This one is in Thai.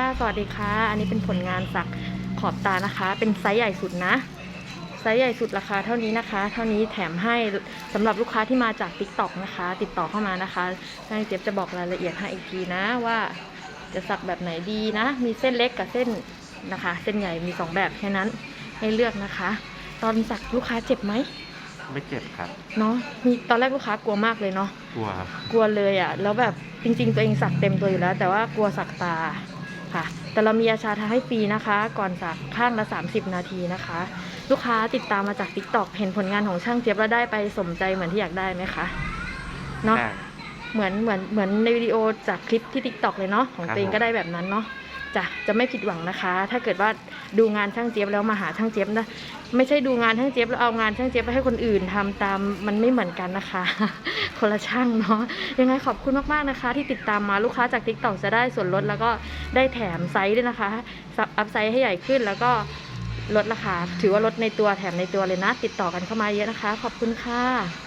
ค่ะสวัสดีค่ะ อันนี้เป็นผลงานสักขอบตานะคะ เป็นไซส์ใหญ่สุดนะ ไซส์ใหญ่สุดราคาเท่านี้นะคะ เท่านี้แถมให้สำหรับลูกค้าที่มาจาก t ิ k t o k นะคะ ติดต่อเข้ามานะคะทางเจี๊ยบจะบอกรายละเอียดให้อีกทีนะว่าจะสักแบบไหนดีนะ มีเส้นเล็กกับเส้นนะคะ เส้นใหญ่มีสองแบบแค่นั้นให้เลือกนะคะ ตอนสักลูกค้าเจ็บไหมไม่เจ็บครับเนาะมีตอนแรกลูกค้ากลัวมากเลยเนาะกลัวครับกลัวเลยอะ่ะแล้วแบบจริง ๆ ตัวเองสักเต็มตัวอยู่แล้ว แต่ว่ากลัวสักตา ค่ะ แต่เรามียาชาทาให้ฟรีนะคะ ก่อนสักข้างละ 30 นาทีนะคะ ลูกค้าติดตามมาจาก t ิ k t o k เห็นผลงานของช่างเจี๊ยบแล้วได้ไปสมใจเหมือนที่อยากได้ไหมคะเนาะได้ เหมือนเหมือนเหมือนในวิดีโอจากคลิปที่ t ิ k t o k เลยเนาะของครับตัวเองผม ก็ได้แบบนั้นเนาะ จะจะไม่ผิดหวังนะคะ ถ้าเกิดว่าดูงานช่างเจี๊ยบแล้วมาหาช่างเจี๊ยบนะไม่ใช่ดูงานช่างเจี๊ยบแล้วเอางานช่างเจี๊ยบไปให้คนอื่นทำตามมันไม่เหมือนกันนะคะ คนละช่างเนาะยังไงขอบคุณมากๆนะคะ ที่ติดตามมาลูกค้าจาก t ิ k t o k จะได้ส่วนลดแล้วก็ได้แถมไซส์ด้วยนะคะสับอัพไซส์ให้ใหญ่ขึ้นแล้วก็ลดราคาถือว่าลดในตัวแถมในตัวเลยนะ ติดต่อกันเข้ามาเยอะนะคะ ขอบคุณค่ะ